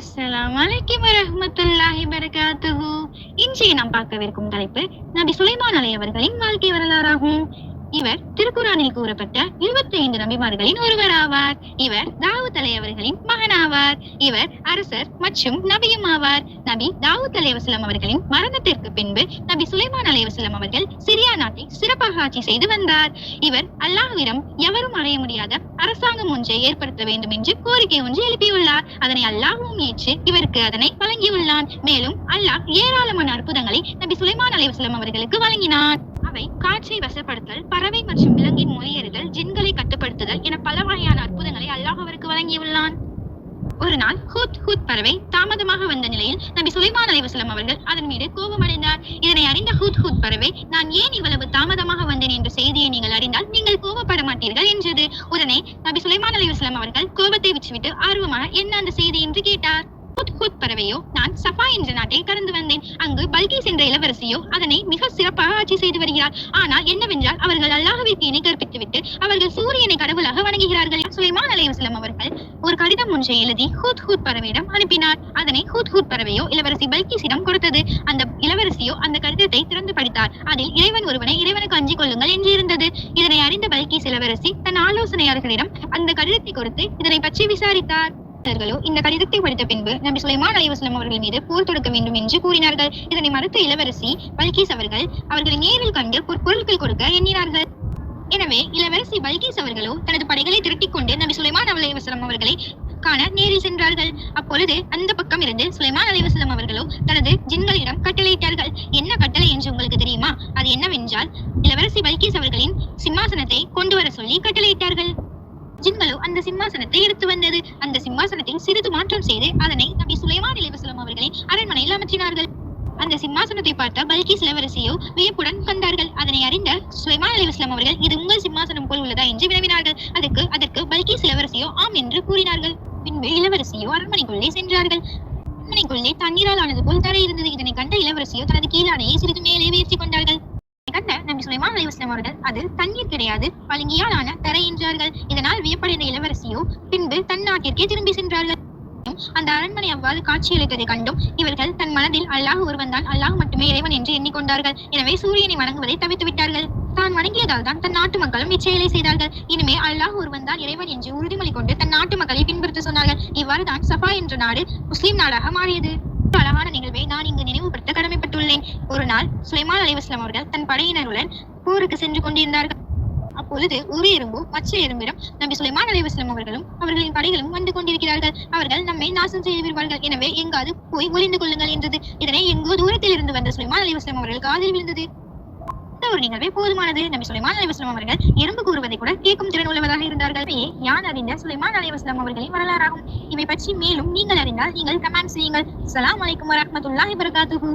அஸ்ஸலாமு அலைக்கும் வரஹ்மத்துல்லாஹி பரகாத்துஹு இன்றைய நாம் பார்க்கவிருக்கும் தலைப்பு நபி சுலைமான் அலை அவர்களின் வாழ்க்கை வரலாறாகும் இவர் திருக்குறானில் கூறப்பட்ட 25 நபிமார்களின் ஒருவர் ஆவார் இவர் தாவூத் அலை அவர்களின் ஆவார் இவர் அரசர் மற்றும் நபியும் ஆவார். நபி தாவூத் அலை வசலம் அவர்களின் மரணத்திற்கு பின்பு நபி சுலைமான் அலை வசலம் அவர்கள் சிரியா நாட்டை சிறப்பாக ஆட்சி செய்து வந்தார். இவர் அல்லாஹ்விடம் எவரும் அடைய முடியாத அரசாங்கம் ஒன்றை ஏற்படுத்த வேண்டும் என்று கோரிக்கை ஒன்று எழுப்பியுள்ளார். அதனை அல்லாஹ்வும் ஏற்று இவருக்கு அதனை வழங்கியுள்ளான். மேலும் அல்லாஹ் ஏராளமான அற்புதங்களை நபி சுலைமான் அலைவசலம் அவர்களுக்கு வழங்கினார் அவை காற்றை வசப்படுத்தல் பறவை மற்றும் விலங்கின் மொழியறுதல் ஜின்களை கட்டுப்படுத்துதல் என பல வகையான அற்புதங்களை அல்லாஹ் அவருக்கு வழங்கியுள்ளான். ஒரு நாள் ஹூத் ஹூத் பறவை தாமதமாக வந்த நிலையில் நபி சுலைமான் அலைவசலம் அவர்கள் அதன் மீது கோபமடைந்தார். இதனை அறிந்த ஹூத் ஹூத் பறவை நான் ஏன் இவ்வளவு தாமதமாக வந்தேன் என்ற செய்தியை நீங்கள் அறிந்தால் நீங்கள் கோபப்பட மாட்டீர்கள் என்றது. உடனே நபி சுலைமான் அலைவசலம் அவர்கள் கோபத்தை விட்டுவிட்டு ஆர்வமாக என்ன அந்த செய்தி? என்று கேட்டார். ஹுத் பறவையோ நான் சஃபா என்ற நாட்டை கடந்து வந்தேன். அங்கு பல்கீஸ் என்ற இளவரசியோ அதனை மிக சிறப்பாக ஆட்சி செய்து வருகிறார். ஆனால் என்னவென்றால் அவர்கள் அல்லாஹ்விற்கு இணை கற்பித்துவிட்டு அவர்கள் சூரியனை கடவுளாக வணங்குகிறார்கள் சுலைமான் அலைவசலம் அவர்கள் ஒரு கடிதம் ஒன்றை எழுதி ஹூத் ஹூத் பறவையிடம் அனுப்பினார். அதனை ஹூத் ஹூத் பறவையோ இளவரசி பல்கீஸிடம் கொடுத்தது. அந்த இளவரசியோ அந்த கடிதத்தை திறந்து படித்தார். அதில் இறைவன் ஒருவனை இறைவனுக்கு அஞ்சிக் கொள்ளுங்கள் என்று இருந்தது. இதனை அறிந்த பல்கீஸ் இளவரசி தன் ஆலோசனையாளர்களிடம் அந்த கடிதத்தை கொடுத்து இதனை பற்றி விசாரித்தார். அரசர்களோ இந்த கடிதத்தை படித்த பின்பு நபி சுலைமான் அலைவாஸ்லம் அவர்கள் மீது போர் தொடுக்க வேண்டும் என்று கூறினார்கள். இதனை மறுத்த இளவரசி பல்கீஸ் அவர்கள் அவர்களை நேரில் கண்டு பொருட்கள் கொடுக்க எண்ணினார்கள். எனவே இளவரசி பல்கீஸ் அவர்களோ தனது படைகளை திரட்டிக் கொண்டு நபி சுலைமான் அலைவாஸ்லம் அவர்களை காண நேரில் சென்றார்கள். அப்பொழுது அந்த பக்கம் இருந்து சுலைமான் அலைவாஸ்லம் அவர்களோ தனது ஜின்களிடம் கட்டளையிட்டார்கள். என்ன கட்டளை என்று உங்களுக்கு தெரியுமா? அது என்னவென்றால் இளவரசி பல்கீஸ் அவர்களின் சிம்மாசனத்தை கொண்டு வர சொல்லி கட்டளையிட்டார்கள். ஜின்களோ அந்த சிம்மாசனத்தை எடுத்து வந்தது. அந்த சிம்மாசனத்தில் சிறிது மாற்றம் செய்து அதனை நபி சுலைமான் இளவசலம் அவர்களின் அரண்மனையில் அமர்த்தினார்கள். அந்த சிம்மாசனத்தை பார்த்த பல்கிஸ் இளவரசியோ வியப்புடன் கண்டார்கள் அதனை அறிந்த சுலைமான் அலிவஸ்லாம் அவர்கள் இது உங்கள் சிம்மாசனம் போல் உள்ளதா? என்று வினவினார்கள். அதற்கு அதற்கு பல்கிஸ் இளவரசியோ ஆம் என்று கூறினார்கள். பின்பு இளவரசியோ அரண்மனைக்குள்ளே சென்றார்கள். அரண்மனைக்குள்ளே தண்ணீரால் ஆனது போல் தரை இருந்தது இதனை கண்ட இளவரசியோ தனது கீழானையை சிறிது மேலே உயர்த்தி கொண்டார்கள். நபி சுலைமான் அலைவாஸ்லாம் அவர்கள் அது தண்ணீர் கிடையாது பளிங்கியாலான தரை என்றார்கள். இதனால் வியப்படைந்த இளவரசியோ பின்பு தன் நாட்டிற்கே திரும்பி சென்றார்கள். அந்த அரண்மனை அவ்வாறு காட்சியளித்ததை கண்டும் இவர்கள் தன் மனதில் அல்லாஹ் ஒருவன் தான் அல்லாஹ் மட்டுமே இறைவன் என்று எண்ணிக்கொண்டார்கள். எனவே சூரியனை வணங்குவதை தவிர்த்து விட்டார்கள். தான் வணங்கியதால் தான் தன் நாட்டு மக்களும் இச்செயலை செய்தார்கள். இனிமே அல்லாஹ் ஒருவன் தான் இறைவன் என்று உறுதிமொழி கொண்டு தன் நாட்டு மக்களை பின்பற்ற சொன்னார்கள். இவ்வாறு தான் சஃபா என்ற நாடு முஸ்லிம் நாடாக மாறியது. அழகான நிகழ்வை நான் இங்கு கடமைப்பட்டுள்ளேன் நாள் சுலைமான் அலிவாஸ்லாம் அவர்கள் தன் படையினருடன் போருக்கு சென்று கொண்டிருந்தார்கள். அப்பொழுது ஒரு எறும்பு மற்ற எறும்பிடம் நம்பி சுலைமான் அலிவாஸ்லாம் அவர்களும் அவர்களின் படைகளும் வந்து கொண்டிருக்கிறார்கள். அவர்கள் நம்மை நாசம் செய்ய விடுவார்கள் எனவே எங்காவது போய் ஒளிந்து கொள்ளுங்கள் என்றது. இதனை எங்கோ தூரத்தில் இருந்து வந்த சுலைமான் அலிவாஸ்லாம் அவர்கள் காதில் விழுந்தது. இந்த ஒரு நிகழ்வே போதுமானது. நம்பி சுலைமான் அலிவாஸ்லாம் அவர்கள் எறும்பு கூறுவதை கூட கேட்கும் திறன் உள்ளவராக இருந்தார்கள். இவையே யான் அறிந்த சுலைமான் அலைவாஸ்லாம் அவர்களின் வரலாறாகும். இவை பற்றி மேலும் நீங்கள் அறிந்தால் நீங்கள் கமெண்ட் செய்யுங்கள். சலாம் அலைக்கும் வரமத்துல்லாஹி வரகாத்துஹு